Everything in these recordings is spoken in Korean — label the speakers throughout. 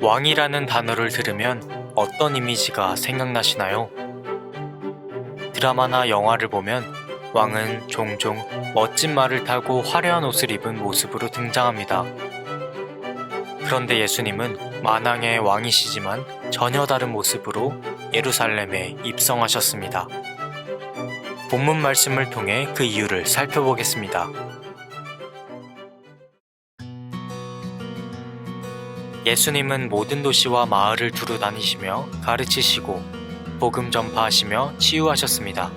Speaker 1: 왕이라는 단어를 들으면 어떤 이미지가 생각나시나요? 드라마나 영화를 보면 왕은 종종 멋진 말을 타고 화려한 옷을 입은 모습으로 등장합니다. 그런데 예수님은 만왕의 왕이시지만 전혀 다른 모습으로 예루살렘에 입성하셨습니다. 본문 말씀을 통해 그 이유를 살펴보겠습니다. 예수님은 모든 도시와 마을을 두루 다니시며 가르치시고 복음 전파하시며 치유하셨습니다.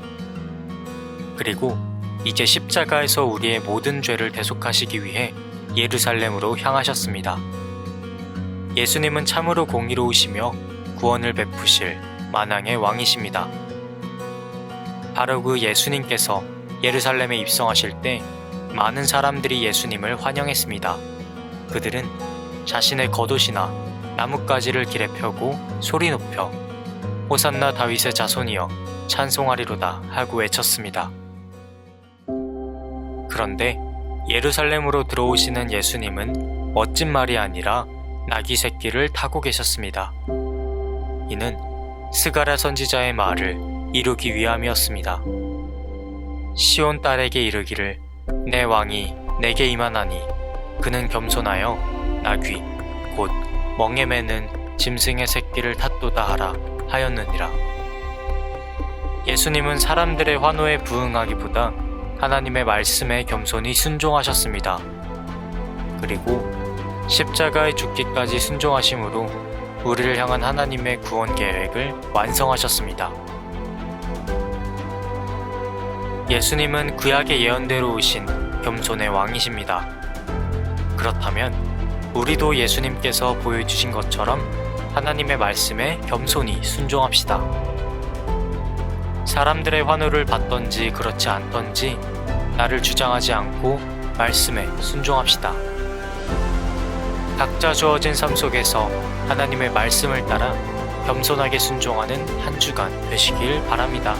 Speaker 1: 그리고 이제 십자가에서 우리의 모든 죄를 대속하시기 위해 예루살렘으로 향하셨습니다. 예수님은 참으로 공의로우시며 구원을 베푸실 만왕의 왕이십니다. 바로 그 예수님께서 예루살렘에 입성하실 때 많은 사람들이 예수님을 환영했습니다. 그들은 자신의 겉옷이나 나뭇가지를 길에 펴고 소리 높여 호산나 다윗의 자손이여 찬송하리로다 하고 외쳤습니다. 그런데 예루살렘으로 들어오시는 예수님은 멋진 말이 아니라 나귀 새끼를 타고 계셨습니다. 이는 스가랴 선지자의 말을 이루기 위함이었습니다. 시온 딸에게 이르기를 내 왕이 내게 임하나니 그는 겸손하여 나귀 곧 멍에 매는 짐승의 새끼를 탔도다 하라 하였느니라. 예수님은 사람들의 환호에 부응하기보다 하나님의 말씀에 겸손히 순종하셨습니다. 그리고 십자가에 죽기까지 순종하심으로 우리를 향한 하나님의 구원 계획을 완성하셨습니다. 예수님은 구약의 예언대로 오신 겸손의 왕이십니다. 그렇다면 우리도 예수님께서 보여주신 것처럼 하나님의 말씀에 겸손히 순종합시다. 사람들의 환호를 받던지 그렇지 않던지 나를 주장하지 않고 말씀에 순종합시다. 각자 주어진 삶 속에서 하나님의 말씀을 따라 겸손하게 순종하는 한 주간 되시길 바랍니다.